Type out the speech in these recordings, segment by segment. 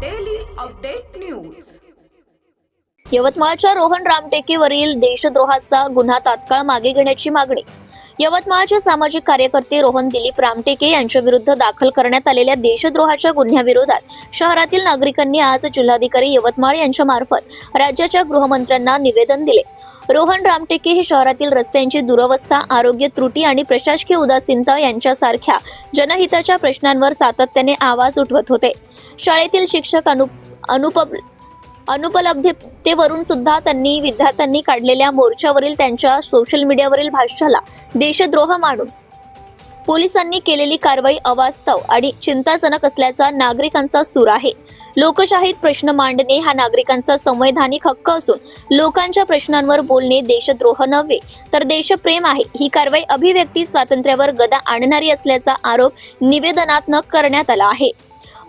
Daily update news यवतमाळच्या रोहन रामटेकीवरील देशद्रोहाचा गुन्हा तात्काळ मागे घेण्याची मागणी यवतमाळचे सामाजिक कार्यकर्ते रोहन दिलीप रामटेके यांच्याविरुद्ध दाखल करण्यात आलेल्या देशद्रोहाच्या गुन्ह्याविरोधात शहरातील नागरिकांनी आज जिल्हाधिकारी यवतमाळ यांच्या मार्फत राज्याच्या गृहमंत्र्यांना निवेदन दिले. रोहन रामटेके हे शहरातील रस्त्यांची दुरवस्था आरोग्य त्रुटी आणि प्रशासकीय उदासीनता यांच्यासारख्या जनहिताच्या प्रश्नांवर सातत्याने आवाज उठवत होते. शाळेतील शिक्षक अनु अनुप अनुपलब्धतेवरून सुद्धा त्यांनी विद्यार्थ्यांनी काढलेल्या मोर्चावरील त्यांच्या सोशल मीडियावरील भाष्याला देशद्रोह मानून पोलिसांनी केलेली कारवाई अवास्तव आणि चिंताजनक असल्याचा नागरिकांचा सूर आहे. लोकशाहीत प्रश्न मांडणे हा नागरिकांचा संवैधानिक हक्क असून लोकांच्या प्रश्नांवर बोलणे देशद्रोह नव्हे तर देशप्रेम आहे. ही कारवाई अभिव्यक्ती स्वातंत्र्यावर गदा आणणारी असल्याचा आरोप निवेदनात न करण्यात आला आहे.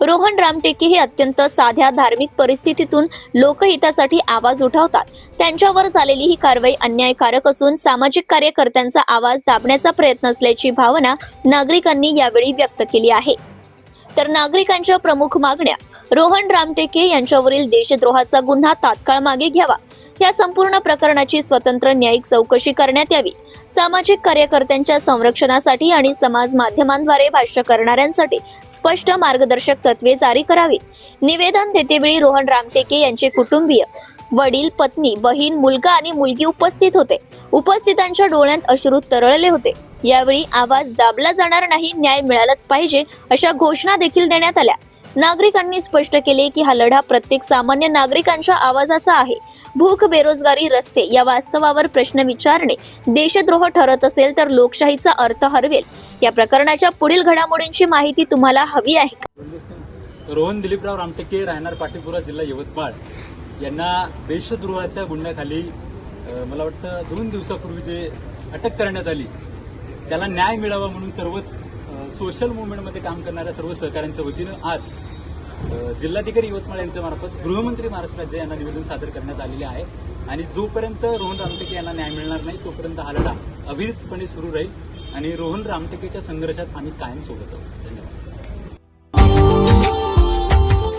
रोहन रामटेके हे अत्यंत साध्या धार्मिक परिस्थितीतून लोकहितासाठी आवाज उठवतात. त्यांच्यावर झालेली ही कारवाई अन्यायकारक असून सामाजिक कार्यकर्त्यांचा आवाज दाबण्याचा प्रयत्न असल्याची भावना नागरिकांनी यावेळी व्यक्त केली आहे. तर नागरिकांच्या प्रमुख मागण्या रोहन रामटेके यांच्यावरील देशद्रोहाचा गुन्हा तात्काळ मागे घ्यावा. या संपूर्ण प्रकरणाची स्वतंत्र न्यायिक चौकशी करण्यात यावी. सामाजिक कार्यकर्त्यांच्या संरक्षणासाठी आणि समाज माध्यमांद्वारे भाष्य करणाऱ्यांसाठी स्पष्ट मार्गदर्शक तत्वे जारी करावीत. निवेदन देतेवेळी रोहन रामटेके यांचे कुटुंबीय वडील पत्नी बहीण मुलगा आणि मुलगी उपस्थित होते. उपस्थितांच्या डोळ्यात अश्रू तरळले होते. यावेळी आवाज दाबला जाणार नाही न्याय मिळालाच पाहिजे अशा घोषणा देखील देण्यात आल्या. नागरिकांनी स्पष्ट केले की हा लढा प्रत्येक सामान्य नागरिकांच्या आवाजाचा आहे. भूक बेरोजगारी रस्ते या वास्तवावर प्रश्न विचारणे देशद्रोह ठरत असेल तर लोकशाहीचा अर्थ हरवेल. या प्रकरणाच्या पुढील घडामोडींची माहिती तुम्हाला हवी आहे रोहन दिलीपराव रामटेके राहणार पाटीपुरा जिल्हा यवतमाळ. यांना देशद्रोहाच्या गुन्ह्याखाली मला वाटतं दोन दिवसापूर्वी जे अटक करण्यात आली त्याला न्याय मिळावा म्हणून सर्वच सोशल मुवमेंटमध्ये काम करणाऱ्या सर्व सहकाऱ्यांच्या वतीनं आज जिल्हाधिकारी यवतमाळ यांच्या मार्फत गृहमंत्री महाराष्ट्र राज्य यांना निवेदन सादर करण्यात आलेले आहे. आणि जोपर्यंत रोहन रामटेके यांना न्याय मिळणार नाही तोपर्यंत हा लढा अविरतपणे सुरू राहील. आणि रोहन रामटेकेच्या संघर्षात आम्ही कायम सोबत आहोत. धन्यवाद.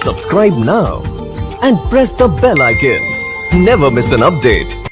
Subscribe now and press the bell icon never miss an update